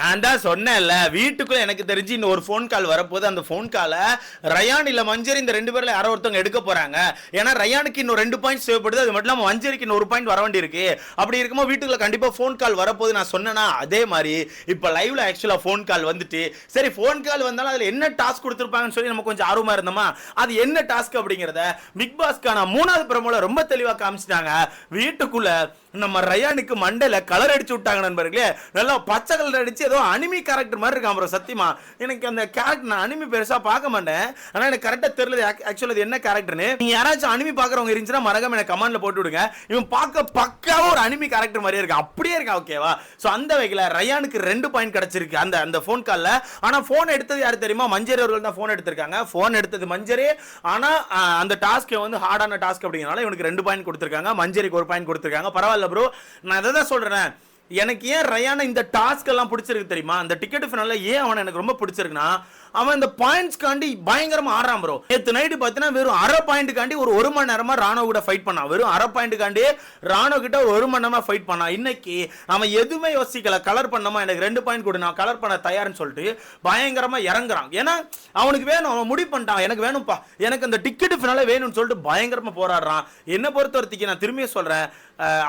நான் தான் சொன்னேன்ல வீட்டுக்குள்ள எனக்கு தெரிஞ்சு இன்னும் ஒரு ஃபோன் கால் வரப்போது அந்த ஃபோன் காலை ரயான் இல்லை மஞ்சரி இந்த ரெண்டு பேரில் யாரோ ஒருத்தவங்க எடுக்க போகிறாங்க ஏன்னா ரயானுக்கு இன்னும் ரெண்டு பாயிண்ட் தேவைப்படுது. அது மட்டும் இல்லாமல் மஞ்சரிக்கு இன்னும் ஒரு பாயிண்ட் வர வேண்டியிருக்கு. அப்படி இருக்கும்போது வீட்டுக்குள்ள கண்டிப்பாக ஃபோன் கால் வரப்போது நான் சொன்னேன்னா அதே மாதிரி இப்போ லைவ்ல ஆக்சுவலாக ஃபோன் கால் வந்துட்டு சரி ஃபோன் கால் வந்தாலும் அதில் என்ன டாஸ்க் கொடுத்துருப்பாங்கன்னு சொல்லி நம்ம கொஞ்சம் ஆர்வமாக இருந்தோமா? அது என்ன டாஸ்க் அப்படிங்கிறத பிக் பாஸ்க்கான மூணாவது பிரமோல ரொம்ப தெளிவாக காமிச்சிட்டாங்க. வீட்டுக்குள்ள நம்ம ரயானுக்கு மண்டையில் கலர் அடிச்சு விட்டாங்க நண்பர்களே. நல்லா பச்சை கலர் அடிச்சு ஏதோ அனிமி கேரக்டர் மாதிரி இருக்கான் ப்ரோ சத்தியமா. எனக்கு அந்த கேரக்டர் நான் அனிமி பெருசா பார்க்க மாட்டேன். ஆனா எனக்கு கரெக்டாக தெரியல ஆக்சுவலி இது என்ன கேரக்டர்னு நீங்கள் யாராச்சும் அனிமி பாக்குறவங்க இருந்துச்சுன்னா மறக்காம எனக்கு கமெண்ட்ல போட்டு விடுங்க. இவன் பார்க்க பக்காவும் ஒரு அனிமி கேரக்டர் மாதிரியே இருக்கு அப்படியே இருக்கா ஓகேவா ஸோ அந்த வகையில் ரயானுக்கு ரெண்டு பாயிண்ட் கிடைச்சிருக்கு அந்த அந்த ஃபோன் காலில் ஆனால் ஃபோன் எடுத்தது யாரு தெரியுமா? மஞ்சரி அவர்கள் தான் ஃபோன் எடுத்திருக்காங்க. ஃபோன் எடுத்தது மஞ்சரி. ஆனால் அந்த டாஸ்க்கை வந்து ஹார்டான டாஸ்க் அப்படிங்கிறனால இவனுக்கு ரெண்டு பாயிண்ட் கொடுத்துருக்காங்க. மஞ்சரிக்கு ஒரு பாயிண்ட் கொடுத்துருக்காங்க. பரவாயில்ல ப்ரோ நான் அதை தான் சொல்றேன். எனக்கு ஏன் ரயானா இந்த டாஸ்க் எல்லாம் பிடிச்சிருக்கு தெரியுமா? அந்த டிக்கெட் ஃபினால ஏன் அவன் எனக்கு ரொம்ப பிடிச்சிருக்குன்னா அவன் இந்த பாயிண்ட்ஸ் காண்டி பயங்கரமா ஆடுறான் ப்ரோ நேற்று நைட்டு பார்த்தீங்கன்னா வெறும் அரை பாயிண்ட் காண்டி ஒரு ஒரு மணி நேரமா ராணுவ கூட ஃபைட் பண்ணான். வெறும் அரை பாயிண்ட் காண்டி ராணுவ கிட்ட ஒரு ஒரு மணி நேரமா ஃபைட் பண்ணான். இன்னைக்கு அவன் எதுவுமே யோசிக்கல. கலர் பண்ணமா எனக்கு ரெண்டு பாயிண்ட் கொடு நான் கலர் பண்ண தயார்னு சொல்லிட்டு பயங்கரமா இறங்குறான். ஏன்னா அவனுக்கு வேணும் அவன் முடிவு பண்ணிட்டான். எனக்கு வேணும்ப்பா. எனக்கு அந்த டிக்கெட் ஃபினால வேணும்னு சொல்லிட்டு பயங்கரமா போராடுறான். என்ன பொறுத்த வரைக்கும் நான் திரும்பியும் சொல்றேன்.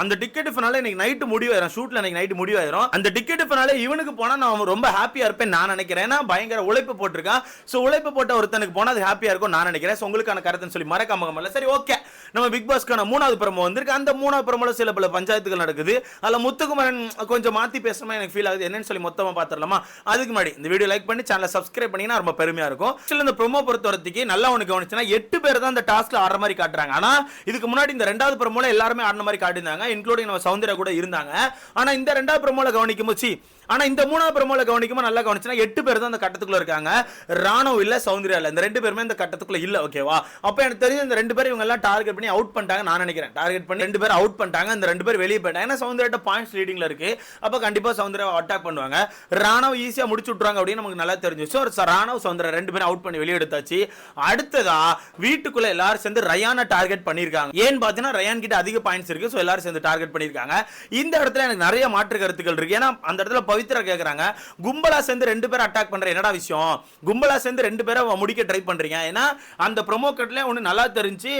அந்த டிக்கெட் ஃபினால எனக்கு நைட்டு முடிவாயிரும். ஷூட்ல எனக்கு நைட்டு முடிவாயிரும். அந்த டிக்கெட் ஃபினால இவனுக்கு போனா நான் ரொம்ப ஹாப்பியா இருப்பேன் நான் நினைக்கிறேன். ஏன்னா பயங்கர உழைப்பு போட்டு போட்டிருக்கான். ஸோ உழைப்பு போட்ட ஒருத்தனுக்கு போனா அது ஹாப்பியாக இருக்கும் நான் நினைக்கிறேன். ஸோ உங்களுக்கான கருத்துன்னு சொல்லி மறக்காம கமெண்ட்ல சரி ஓகே நம்ம பிக் பாஸ்க்கான மூணாவது பிரமோ வந்திருக்கு. அந்த மூணாவது பிரமோல சில பல பஞ்சாயத்துகள் நடக்குது. அதில் முத்துக்குமரன் கொஞ்சம் மாற்றி பேசுற எனக்கு ஃபீல் ஆகுது. என்னன்னு சொல்லி மொத்தமாக பார்த்துடலாமா அதுக்கு முன்னாடி இந்த வீடியோ லைக் பண்ணி சேனலை சப்ஸ்கிரைப் பண்ணிங்கன்னா ரொம்ப பெருமையாக இருக்கும். சில இந்த ப்ரோமோ பொறுத்தவரத்துக்கு நல்லா உனக்கு கவனிச்சுன்னா எட்டு பேர் தான் இந்த டாஸ்க்கில் ஆடுற மாதிரி காட்டுறாங்க. ஆனால் இதுக்கு முன்னாடி இந்த ரெண்டாவது ப்ரோமோல எல்லாருமே ஆடின மாதிரி காட்டியிருந்தாங்க. இன்க்ளூடிங் நம்ம சௌந்தர்யா கூட இருந்தாங்க. ஆனால் இந்த ரெண்டாவது ப்ரோமோல கவனிக்கும் போச்சு ஆனால் இந்த மூணாவது ப்ரோமோல கவனிக்கும் நல்லா கவனிச்சுன்னா எட்டு பேர் தான் அந்த கட்டத்துக்குள்ள இருக்காங்க. ராணுவ இல்லை சௌந்தர்யா இல்லை. இந்த ரெண்டு பேருமே இந்த கட்டத்துக்குள்ள இல்லை ஓகேவா அப்போ எனக்கு தெரிஞ்சு இந்த ரெண்டு பேரும் இவங்க எல்லாம் டார்கெட் பண்ணி அவுட் பண்ணிட்டாங்க நான் நினைக்கிறேன். டார்கெட் பண்ணி ரெண்டு பேரும் அவுட் பண்ணிட்டாங்க. இந்த ரெண்டு பேர் வெளியே போயிட்டாங்க. ஏன்னா சௌந்தர்யா பாயிண்ட்ஸ் லீடிங்ல இருக்கு. அப்போ கண்டிப்பாக சௌந்தர்யா அட்டாக் பண்ணுவாங்க. ராணுவ ஈஸியாக முடிச்சு விட்ருவாங்க அப்படின்னு நமக்கு நல்லா தெரிஞ்சிச்சு. ஒரு ராணுவ சௌந்தர்யா ரெண்டு பேரும் அவுட் பண்ணி வெளியே எடுத்தாச்சு. அடுத்ததா வீட்டுக்குள்ள எல்லாரும் சேர்ந்து ரயானை டார்கெட் பண்ணியிருக்காங்க. ஏன்னு பார்த்தீங்கன்னா ரயான் கிட்ட அதிக பாயிண்ட்ஸ் இருக்கு. ஸோ எல்லாரும் சேர்ந்து டார்கெட் பண்ணியிருக்காங்க. இந்த இடத்துல எனக்கு நிறைய மாற்று கருத்துக்கள் இருக்கு. ஏன்னா அந்த இடத்துல பவித்ரா கேட்குறாங்க கும்பலா சேர்ந்து ரெண்டு பேரும் அட்டாக் பண்ற என்னடா விஷயம்? கும்பலா சேர்ந்து ரெண்டு பேரை முடிக்க ட்ரை பண்றீங்க. ஏன்னா அந்த ப்ரொமோ கட்ல ஒன்று நல்லா தெரிஞ்சு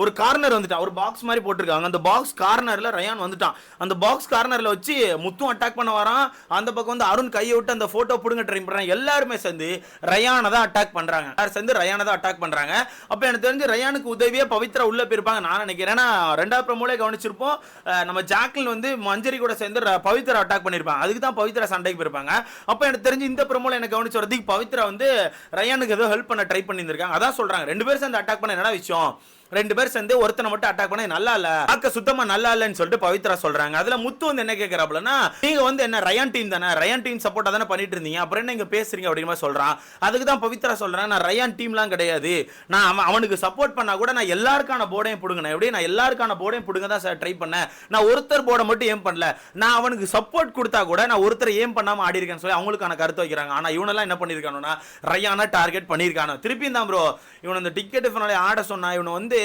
ஒரு கார்னர் வந்துட்டான். ஒரு பாக்ஸ் மாதிரி போட்டிருக்காங்க. அந்த பாக்ஸ் கார்னர்ல ரயான் வந்துட்டான். அந்த பாக்ஸ் கார்னர்ல வச்சு முத்தும் அட்டாக் பண்ண வரான். அந்த பக்கம் வந்து அருண் கையை விட்டு அந்த போட்டோ பிடுங்க ட்ரை பண்றாங்க. எல்லாருமே சேர்ந்து ரயானை தான் அட்டாக் பண்றாங்க. எல்லாரும் சேர்ந்து ரயானை தான் அட்டாக் பண்றாங்க. அப்ப எனக்கு தெரிஞ்சு ரயானுக்கு உதவியே பவித்ரா உள்ள போயிருப்பாங்க. நான் நினைக்கிறேன். ஏன்னா ரெண்டாவது ப்ரொமோலே கவனிச்சிருப்போம். நம்ம ஜாக்லின் வந்து மஞ்சரி கூட சேர்ந்து பவித்ரா அட்டாக் பண்ணிருப்பாங்க அதுக்கு தான் பவித்ரா சண்டைக்கு போயிருப்பாங்க. அப்ப எனக்கு தெரிஞ்சு இந்த ப்ரொமோல எனக்கு கவனிச்சு வரதுக்கு பவித்ரா வந்து ரயானுக்கு ஏதோ ஹெல்ப் பண்ண ட்ரை பண்ணியிருந்திருக்காங்க. அதான் சொல்றாங்க. ரெண்டு பேரும் சேர்ந்து அட்டாக் பண்ண என்ன விஷயம்? ரெண்டு பேர் சேர்ந்து ஒருத்தனை மட்டும் அட்டாக் பண்ண நல்லா இல்ல. பார்க்க சுத்தமா நல்லா இல்லன்னு சொல்லிட்டு பவித்ரா சொல்றாங்க. அதுல முத்து வந்து என்ன கேக்குறாப்லன்னா நீங்க வந்து என்ன ரயான் டீம் தானே? ரயான் டீம் சப்போர்ட் தானே பண்ணிட்டு இருந்தீங்க. அப்புறம் என்ன இங்க பேசுறீங்க அப்படிங்கிற மாதிரி சொல்றான். அதுக்கு தான் பவித்ரா சொல்றேன் நான் ரயான் டீம்லாம் கிடையாது. நான் அவன் அவனுக்கு சப்போர்ட் பண்ணா கூட நான் எல்லாருக்கான போர்டையும் பிடுங்கினேன். எப்படி? நான் எல்லாருக்கான போர்டையும் பிடுங்க தான் சார் ட்ரை பண்ணேன். நான் ஒருத்தர் போர்டை மட்டும் ஏம் பண்ணல. நான் அவனுக்கு சப்போர்ட் கொடுத்தா கூட நான் ஒருத்தர் ஏம் பண்ணாம ஆடி இருக்கேன்னு சொல்லி அவங்களுக்கான கருத்து வைக்கிறாங்க. ஆனா இவனெல்லாம் என்ன பண்ணிருக்கானுன்னா ரயானா டார்கெட் பண்ணிருக்கானோ. திருப்பியும் தான் ப்ரோ இவன் அந்த டிக்கெட் ஆட சொன்னா இவன் வந்து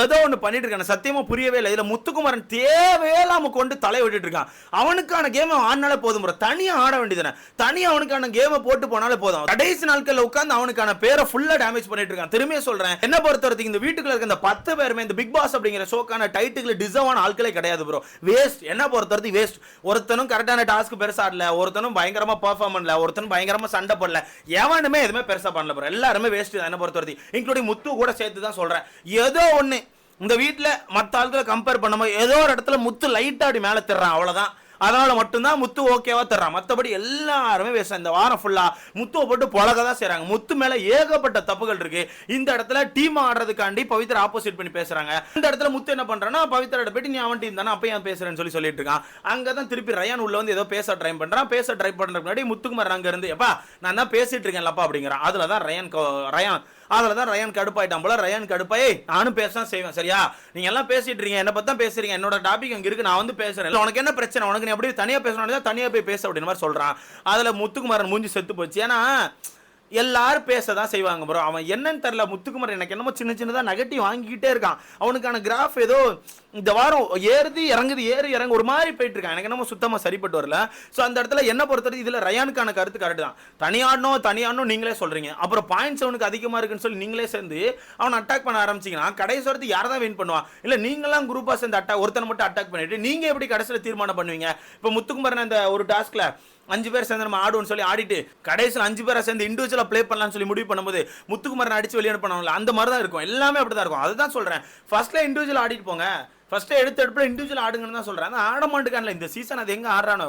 ஏதோ ஒண்ணு பண்ணிட்டு இருக்கான. சத்தியமா புரியவே இல்லை. இதுல தேவையே தேவையில்லாம கொண்டு தலை விட்டுட்டு இருக்கான். அவனுக்கான கேம் ஆடினாலே போதும் ப்ரோ தனியா ஆட வேண்டியதானே தனியா அவனுக்கான கேமை போட்டு போனாலே போதும். கடைசி நாட்கள்ல உட்கார்ந்து அவனுக்கான பேரை ஃபுல்லா டேமேஜ் பண்ணிட்டு இருக்கான். திரும்பியே சொல்றேன். என்ன பொறுத்தவரைக்கும் இந்த வீட்டுக்குள்ள இருக்க இந்த பத்து பேருமே இந்த பிக் பாஸ் அப்படிங்கிற ஷோக்கான டைட்டுக்கு டிசர்வான ஆட்களே கிடையாது ப்ரோ வேஸ்ட் என்ன பொறுத்தவரைக்கும் வேஸ்ட் ஒருத்தனும் கரெக்டான டாஸ்க் பெருசா ஆடல. ஒருத்தனும் பயங்கரமா பெர்ஃபார்ம் பண்ணல. ஒருத்தனும் பயங்கரமா சண்டை போடல. எவனுமே எதுவுமே பெருசா பண்ணல ப்ரோ எல்லாருமே வேஸ்ட் என்ன பொறுத்தவரைக்கும். இன்க்ளூடிங் முத்து கூட சேர்த்து தான் சொல்றேன். ஏதோ ஒன்று இந்த வீட்டில் மற்ற ஆளுகளை கம்பேர் பண்ணும்போது ஏதோ ஒரு இடத்துல முத்து லைட்டாக அப்படி மேலே தர்றான் அவ்வளோதான் அதனால் மட்டும்தான் முத்து ஓகேவா தர்றான். மற்றபடி எல்லாருமே பேசுகிறேன் இந்த வாரம் ஃபுல்லாக முத்துவை போட்டு புழக தான் செய்கிறாங்க முத்து மேலே ஏகப்பட்ட தப்புகள் இருக்குது இந்த இடத்துல டீம் ஆடுறதுக்காண்டி பவித்ரா ஆப்போசிட் பண்ணி பேசுகிறாங்க இந்த இடத்துல முத்து என்ன பண்றான்னா பவித்ரா போயிட்டு நீ அவன் டீம் தானே அப்போ ஏன் சொல்லி சொல்லிட்டு இருக்கான். அங்கே தான் திருப்பி ரயான் உள்ள வந்து ஏதோ பேச ட்ரை பண்ணுறான் பேச ட்ரை பண்ணுறதுக்கு முன்னாடி முத்துக்குமார் அங்கே இருந்து எப்பா நான் தான் பேசிட்டு இருக்கேன்லப்பா அப்படிங்கிறான். அதில் தான் ரயான் கோ- ரயான் அதில் தான் ரயான் கடுப்பாயிட்டான் போல. ரயான் கடுப்பாயே நானும் பேச செய்வேன் சரியா? நீங்கள் எல்லாம் பேசிட்டு இருக்கீங்க. என்ன பற்றி தான் பேசுறீங்க. என்னோட டாபிக் அங்க இருக்கு. நான் வந்து பேசுறேன். இல்ல, உனக்கு என்ன பிரச்சனை? உனக்கு நீ அப்படியே தனியா பேசணும் தனியா போய் பேச அப்படின்னு மாதிரி சொல்றான். அதுல முத்துக்குமாரன் மூஞ்சி செத்து போச்சு. ஏன்னா எல்லாரும் பேச தான் செய்வாங்க ப்ரோ அவன் என்னன்னு தெரில முத்துக்குமார் எனக்கு என்னமோ சின்ன சின்னதாக நெகட்டிவ் வாங்கிக்கிட்டே இருக்கான். அவனுக்கான கிராஃப் ஏதோ இந்த வாரம் ஏறுது இறங்குது ஏறு இறங்கு ஒரு மாதிரி போயிட்டு இருக்கான். எனக்கு என்னமோ சுத்தமாக சரிப்பட்டு வரல. ஸோ அந்த இடத்துல என்ன பொறுத்தவரை இதில் ரயானுக்கான கருத்து கரெக்ட் தான். தனியாடணும் தனியாடணும் நீங்களே சொல்கிறீங்க அப்புறம் பாயிண்ட்ஸ் அவனுக்கு அதிகமாக இருக்குன்னு சொல்லி நீங்களே சேர்ந்து அவனை அட்டாக் பண்ண ஆரம்பிச்சிங்கன்னா கடைசி வரத்து யார் தான் வின் பண்ணுவான்? இல்லை நீங்களாம் குரூப்பாக சேர்ந்து அட்டாக் ஒருத்தனை மட்டும் அட்டாக் பண்ணிட்டு நீங்கள் எப்படி கடைசியில் தீர்மானம் பண்ணுவீங்க? இப்போ முத்துக்குமாரன் அந்த ஒரு டாஸ்கில் அஞ்சு பேர் சேர்ந்து நம்ம ஆடுவோம்னு சொல்லி ஆடிட்டு கடைசியில் அஞ்சு பேரை சேர்ந்து இண்டிவிஜுவலாக ப்ளே பண்ணலாம்னு சொல்லி முடிவு பண்ணும்போது முத்துக்குமாரன் அடிச்சு வெளியே பண்ணுவாங்கல்ல அந்த மாதிரி தான் இருக்கும். எல்லாமே அப்படி தான் இருக்கும். அதுதான் சொல்கிறேன் ஃபஸ்ட்டில் இண்டிவிஜுவல் ஆடிட்டு போங்க. ஃபஸ்ட்டு எடுத்து எடுப்பில் இண்டிவிஜுவல் ஆடுங்கன்னு தான் சொல்கிறேன் ஆட மாட்டுக்கான்ல இந்த சீசன் அது எங்கே ஆடுறானோ?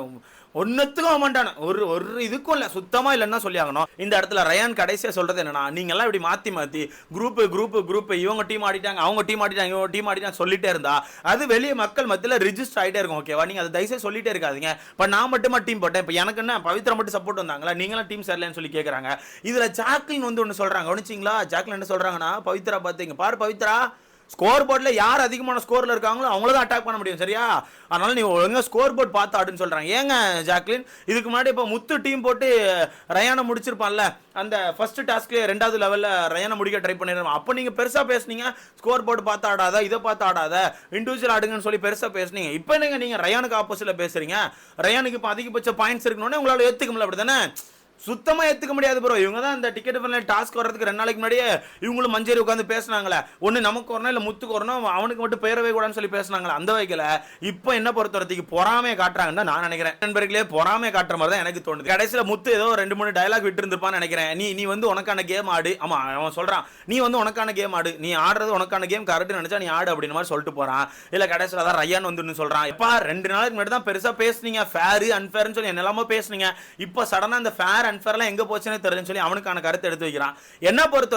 ஒன்றுத்துக்கும் ஆக மாட்டானு. ஒரு ஒரு இதுக்கும் இல்லை. சுத்தமாக இல்லைன்னா சொல்லி ஆகணும் இந்த இடத்துல ரயான் கடைசியாக சொல்கிறது என்னன்னா நீங்கள்லாம் இப்படி மாற்றி மாற்றி குரூப்பு குரூப்பு குரூப்பு இவங்க டீம் ஆடிட்டாங்க அவங்க டீம் ஆடிட்டாங்க இவங்க டீம் ஆடிட்டாங்க சொல்லிட்டே இருந்தா அது வெளியே மக்கள் மத்தியில் ரிஜிஸ்டர் ஆகிட்டே இருக்கும் ஓகேவா நீங்கள் அதை தயவுசெய்து சொல்லிட்டே இருக்காதீங்க. இப்போ நான் மட்டுமா டீம் போட்டேன்? இப்போ எனக்கு என்ன? பவித்ரா மட்டும் சப்போர்ட் வந்தாங்களா? நீங்களாம் டீம் சரியில்லைன்னு சொல்லி கேட்குறாங்க இதில் ஜாக்லின் வந்து ஒன்று சொல்கிறாங்க கவனிச்சிங்களா? ஜாக்லின் என்ன சொல்கிறாங்கன்னா பவித்ரா பார்த்தீங்க பாரு பவித்ரா ஸ்கோர் போர்டில் யார் அதிகமான ஸ்கோரில் இருக்காங்களோ அவங்கள தான் அட்டாக் பண்ண முடியும் சரியா? அதனால் நீ ஒழுங்காக ஸ்கோர் போர்ட் பார்த்து ஆடுன்னு சொல்கிறாங்க ஏங்க ஜாக்லின்? இதுக்கு முன்னாடி இப்போ முத்து டீம் போட்டு ரயானை முடிச்சிருப்பான்ல அந்த ஃபர்ஸ்ட் டாஸ்க்லேயே ரெண்டாவது லெவலில் ரயானை முடிக்க ட்ரை பண்ணிடுறோம் அப்போ நீங்கள் பெருசாக பேசுனீங்க ஸ்கோர் போர்டு பார்த்து ஆடாத இதை பார்த்து ஆடாத இண்டிவிஜுவல் ஆடுங்கன்னு சொல்லி பெருசாக பேசுனீங்க. இப்போ நீங்கள் நீங்கள் ரயானுக்கு ஆப்போசிட்டில் பேசுகிறீங்க ரயானுக்கு இப்போ அதிகபட்ச பாயிண்ட்ஸ் இருக்கணும்னே உங்களால் ஏற்றுக்கல அப்படி தானே சுத்தமாக ஏற்றுக்க முடியாது ப்ரோ இவங்க தான் இந்த டிக்கெட் பண்ணல டாஸ்க் வர்றதுக்கு ரெண்டு நாளைக்கு முன்னாடியே இவங்களும் மஞ்சேரி உட்காந்து பேசினாங்களே. ஒன்று நமக்கு வரணும் இல்லை முத்துக்கு வரணும் அவனுக்கு மட்டும் பேரவே கூடாதுன்னு சொல்லி பேசினாங்களே அந்த வகையில் இப்போ என்ன பொறுத்த வரைக்கும் பொறாமையை காட்டுறாங்கன்னு தான் நான் நினைக்கிறேன். நண்பர்களே பொறாமையை காட்டுற மாதிரி தான் எனக்கு தோணுது. கடைசியில் முத்து ஏதோ ரெண்டு மூணு டயலாக் விட்டுருந்துருப்பான்னு நினைக்கிறேன். நீ நீ வந்து உனக்கான கேம் ஆடு. ஆமா அவன் சொல்கிறான் நீ வந்து உனக்கான கேம் ஆடு. நீ ஆடுறது உனக்கான கேம் கரெக்டு நினச்சா நீ ஆடு அப்படின்னு மாதிரி சொல்லிட்டு போகிறான் இல்லை கடைசியில் தான் ரயான் வந்து சொல்கிறான் எப்பா ரெண்டு நாளைக்கு முன்னாடி தான் பெருசாக பேசுனீங்க ஃபேரு அன்ஃபேர்னு சொல்லி என்னெல்லாமோ பேசுனீங்க. இப்போ சடனாக அந்த ஃபேர் அன்ஃபேர்லாம் எங்க போச்சுன்னே தெரியும்னு சொல்லி அவனுக்கான கருத்தை எடுத்து வைக்கிறான். என்ன பொறுத்த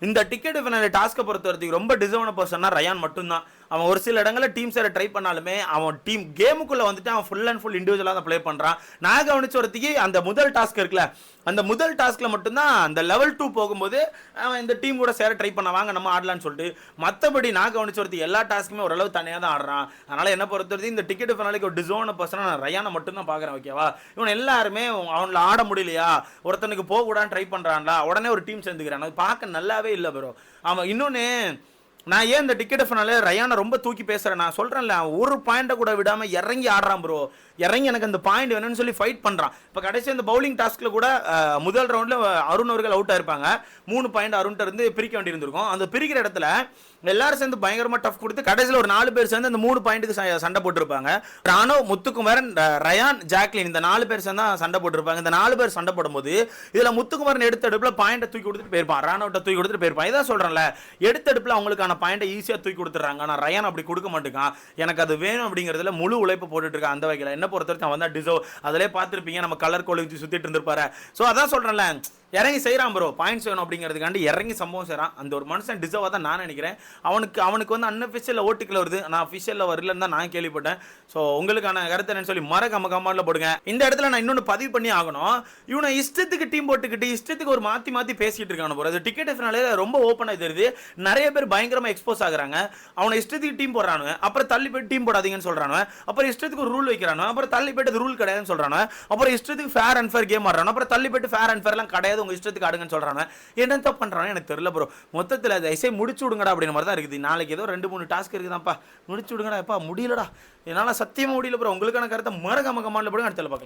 இந்த டிக்கெட் டாஸ்க்கை பொறுத்த ரொம்ப டிசர்வான பர்சன்னா ரயான் மட்டும்தான். அவன் ஒரு சில இடங்களில் டீம் சேர ட்ரை பண்ணாலுமே அவன் டீம் கேமுக்குள்ள வந்துட்டு அவன் ஃபுல் அண்ட் ஃபுல் இண்டிவிஜுவலாக தான் ப்ளே பண்ணுறான் நான் கவனிச்ச ஒருத்திக்கு அந்த முதல் டாஸ்க் இருக்குல்ல அந்த முதல் டாஸ்கில் மட்டும்தான் அந்த லெவல் டூ போகும்போது அவன் இந்த டீம் கூட சேர ட்ரை பண்ண வாங்க நம்ம ஆடலான்னு சொல்லிட்டு மற்றபடி நான் கவனிச்ச ஒருத்தி எல்லா டாஸ்க்குமே ஓரளவு தனியாக தான் ஆடுறான். அதனால் என்ன பொறுத்தவரைக்கும் இந்த டிக்கெட் ஃபினாலிக்கு ஒரு டிசோன பர்சனாக நான் ரயானை மட்டும்தான் பார்க்குறேன் ஓகேவா இவன் எல்லாருமே அவனில் ஆட முடியலையா? ஒருத்தனுக்கு போகக்கூடாதுன்னு ட்ரை பண்ணுறான்டா உடனே ஒரு டீம் சேர்ந்துக்கிறான். அது பார்க்க நல்லாவே இல்லை ப்ரோ அவன் இன்னொன்று நான் ஏன் இந்த டிக்கெட் ஃபனால ரயானை ரொம்ப தூக்கி பேசுகிறேன் நான் சொல்கிறேன்ல ஒரு பாயிண்ட்டை கூட விடாமல் இறங்கி ஆடுறான் ப்ரோ இறங்கி எனக்கு அந்த பாயிண்ட் வேணும்னு சொல்லி ஃபைட் பண்ணுறான் இப்போ கடைசி அந்த பவுலிங் டாஸ்கில் கூட முதல் ரவுண்டில் அருண் அவர்கள் அவுட் ஆயிருப்பாங்க. மூணு பாயிண்ட் அருண்கிட்ட இருந்து பிரிக்க வேண்டியிருந்திருக்கும். அந்த பிரிக்கிற இடத்துல எல்லாரும் சேர்ந்து பயங்கரமா டஃப் கொடுத்து கடைசியில் ஒரு நாலு பேர் சேர்ந்து அந்த மூணு பாயிண்ட்டுக்கு சண்டை போட்டிருப்பாங்க. ராணோ முத்துக்குமரன் ரயான் ஜாக்லின் இந்த நாலு பேர் சேர்ந்து சண்டை போட்டிருப்பாங்க. இந்த நாலு பேர் சண்டை போடும்போது இதுல முத்துக்குமரன் எடுத்த பாயிண்ட்டை தூக்கி கொடுத்துட்டு போயிருப்பான். ராணோட்ட தூக்கி கொடுத்துட்டு போயிருப்பான். இதான் சொல்றேன்ல எடுத்த அவங்களுக்கான பாயிண்ட்டை ஈஸியா தூக்கி கொடுத்துறாங்க ஆனா ரயான் அப்படி கொடுக்க மாட்டேங்கான். எனக்கு அது வேணும் அப்படிங்கிறதுல முழு உழைப்பு போட்டுட்டு இருக்கான் அந்த வகையில். என்ன பொறுத்த வரைக்கும் அவன் தான் டிசர்வ் அதிலே பார்த்துருப்பீங்க நம்ம கலர் கோழி சுற்றிட்டு சுத்திட்டு இருந்திருப்பாரு. ஸோ அதான் சொல்றேன்ல இறங்கி செய்கிறான் ப்ரோ பாயிண்ட்ஸ் வேணும் அப்படிங்கிறதுக்காண்டி இறங்கி சம்பவம் செய்கிறான் அந்த ஒரு மனுஷன் டிசர்வாக தான் நான் நினைக்கிறேன். அவனுக்கு அவனுக்கு வந்து அன்அஃபிஷியலில் ஓட்டுக்கில் வருது. நான் அஃபிஷியலில் வரலன்னு தான் நான் கேள்விப்பட்டேன். ஸோ உங்களுக்கான கருத்து என்னன்னு சொல்லி மறக்காம கமெண்ட்ல போடுங்க. இந்த இடத்துல நான் இன்னொன்று பதிவு பண்ணி ஆகணும். இவனை இஷ்டத்துக்கு டீம் போட்டுக்கிட்டு இஷ்டத்துக்கு ஒரு மாற்றி மாற்றி பேசிகிட்டு இருக்கான ப்ரோ அது டிக்கெட் எஃப்னாலே ரொம்ப ஓப்பனாக தெரியுது. நிறைய பேர் பயங்கரமாக எக்ஸ்போஸ் ஆகுறாங்க. அவனை இஷ்டத்துக்கு டீம் போடுறானுங்க அப்புறம் தள்ளி போய் டீம் போடாதீங்கன்னு சொல்றானுவ அப்புறம் இஷ்டத்துக்கு ஒரு ரூல் வைக்கிறானு. அப்புறம் தள்ளி போயிட்டு அது ரூல் கிடையாதுன்னு சொல்கிறானு அப்புறம் இஷ்டத்துக்கு ஃபேர் அண்ட் ஃபேர் கேம் ஆடுறானு. அப்புறம் தள்ளி போயிட்டு ஃபேர் அண்ட் ஃபேர்லாம் கிடையாது உங்க இஷ்டத்துக்கு ஆடுங்கன்னு சொல்கிறாங்க என்ன தப்பு பண்றானு எனக்கு தெரியல ப்ரோ மொத்தத்தில் அதை இசை முடிச்சு விடுங்கடா அப்படின்ற மாதிரி தான் இருக்குது. நாளைக்கு ஏதோ ரெண்டு மூணு டாஸ்க் இருக்குதான்ப்பா. முடிச்சு விடுங்கடா எப்பா? முடியலடா. என்னால் சத்தியமா முடியல ப்ரோ உங்களுக்கான கருத்தை மறக்காம கமாண்டில் போடுங்க. அடுத்த பார்க்கலாம்.